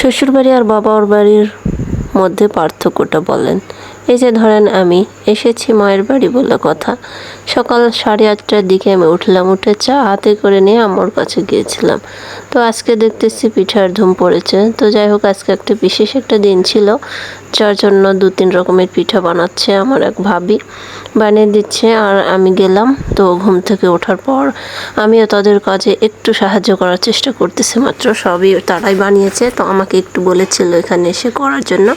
শ্বশুরবাড়ি আর বাবার বাড়ির মধ্যে পার্থক্যটা বলেন। এই যে ধরেন আমি, এসেছি মায়ের বাড়ি বলে কথা। সকাল সাড়ে আটটার দিকে আমি উঠলাম, উঠে চা হাতে করে নিয়ে আমার কাছে গিয়েছিলাম। তো আজকে দেখতেছি পিঠার ধুম পড়েছে। তো যাই হোক, আজকে একটা বিশেষ একটা দিন ছিল। যার জন্য দু তিন রকমের পিঠা বানাচ্ছে আমার এক ভাবি। বানিয়ে দিচ্ছে আর আমি গেলাম, তো ঘুম থেকে ওঠার পর আমিও তাদের কাজে একটু সাহায্য করার চেষ্টা করতেছি মাত্র, সবই তারাই বানিয়েছে, তো আমাকে একটু বলেছিল এখানে এসে করার জন্য।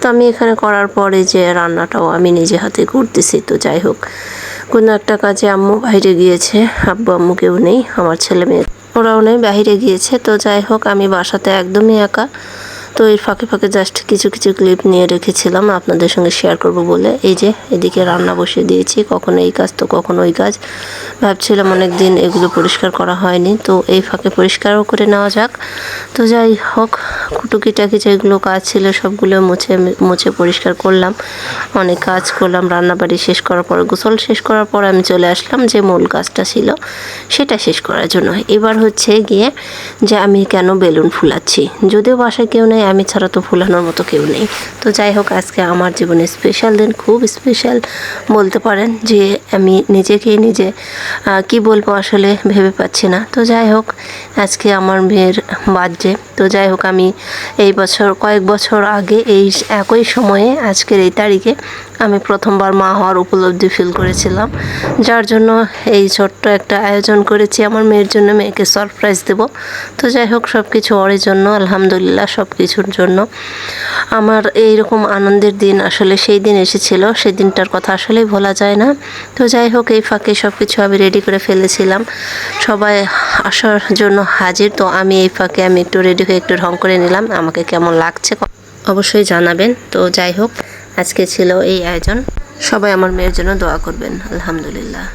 তো আমি এখানে করার পরে যে রান্নাটাও আমি নিজে হাতে করতেছি, তো যাই হোক। কোনো একটা কাজে আম্মু বাইরে গিয়েছে, আব্বু আম্মু কেউ নেই, আমার ছেলে মেয়ে ওরাও নেই, বাইরে গিয়েছে, তো যাই হোক, আমি বাসাতে একদমই একা। তো এর ফাঁকে ফাঁকে জাস্ট কিছু কিছু ক্লিপ নিয়ে রেখেছিলাম, আপনাদের সঙ্গে শেয়ার করব বলে। এই যে, এদিকে রান্না বসিয়ে দিয়েছি, কখনো এই কাজ, তো কখনো ওই কাজ। ভাবছিলাম অনেক দিন এগুলো পরিষ্কার করা হয়নি, তো এই ফাঁকে পরিষ্কারও করে নেওয়া যাক। তো যাই হোক টুকিটাকি যেগুলো কাজ ছিল সবগুলো মুছে মুছে পরিষ্কার করলাম। অনেক কাজ করলাম, রান্নাবাড়ি শেষ করার পর, গোসল শেষ করার পর আমি চলে আসলাম যে মূল কাজটা ছিল, সেটা শেষ করার জন্য। এবার হচ্ছে গিয়ে যে আমি কেন বেলুন ফুলাচ্ছি? যদিও বাসায় কেউ নেই, আমি ছাড়া তো ফুলানোর মতো কেউ নেই। তো যাই হোক, আজকে আমার জীবনে স্পেশাল দিন, খুব স্পেশাল বলতে পারেন যে আমি নিজেকেই নিজে কি বলব আসলে ভেবে পাচ্ছি না। তো যাই হোক, আজকে আমার মেয়ের বার্থডে তো যাই হোক, আমি এই বছর, কয়েক বছর আগে এই একই সময়ে, আজকের এই তারিখে আমি প্রথমবার মা হওয়ার উপলব্ধি ফিল করেছিলাম। যার জন্য এই ছোট্ট একটা আয়োজন করেছি। আমার মেয়ের জন্য মেয়েকে সারপ্রাইজ দেব। তো যাই হোক সব কিছু ওরের জন্য, আলহামদুলিল্লাহ সব কিছুর জন্য। আমার এই রকম আনন্দের দিন আসলে সেই দিন এসেছিল। সেই দিনটার কথা আসলেই ভোলা যায় না। তো যাই হোক, এই ফাঁকে সব কিছু আমি রেডি করে ফেলেছিলাম। সবাই আসার জন্য হাজির, তো আমি এই ফাঁকে আমি একটু রেডি হয়ে একটু ঢং করে নিলাম, আমাকে কেমন লাগছে অবশ্যই জানাবেন। তো যাই হোক, আজকে ছিল এই আয়োজন। সবাই আমার মেয়ের জন্য দোয়া করবেন, আলহামদুলিল্লাহ।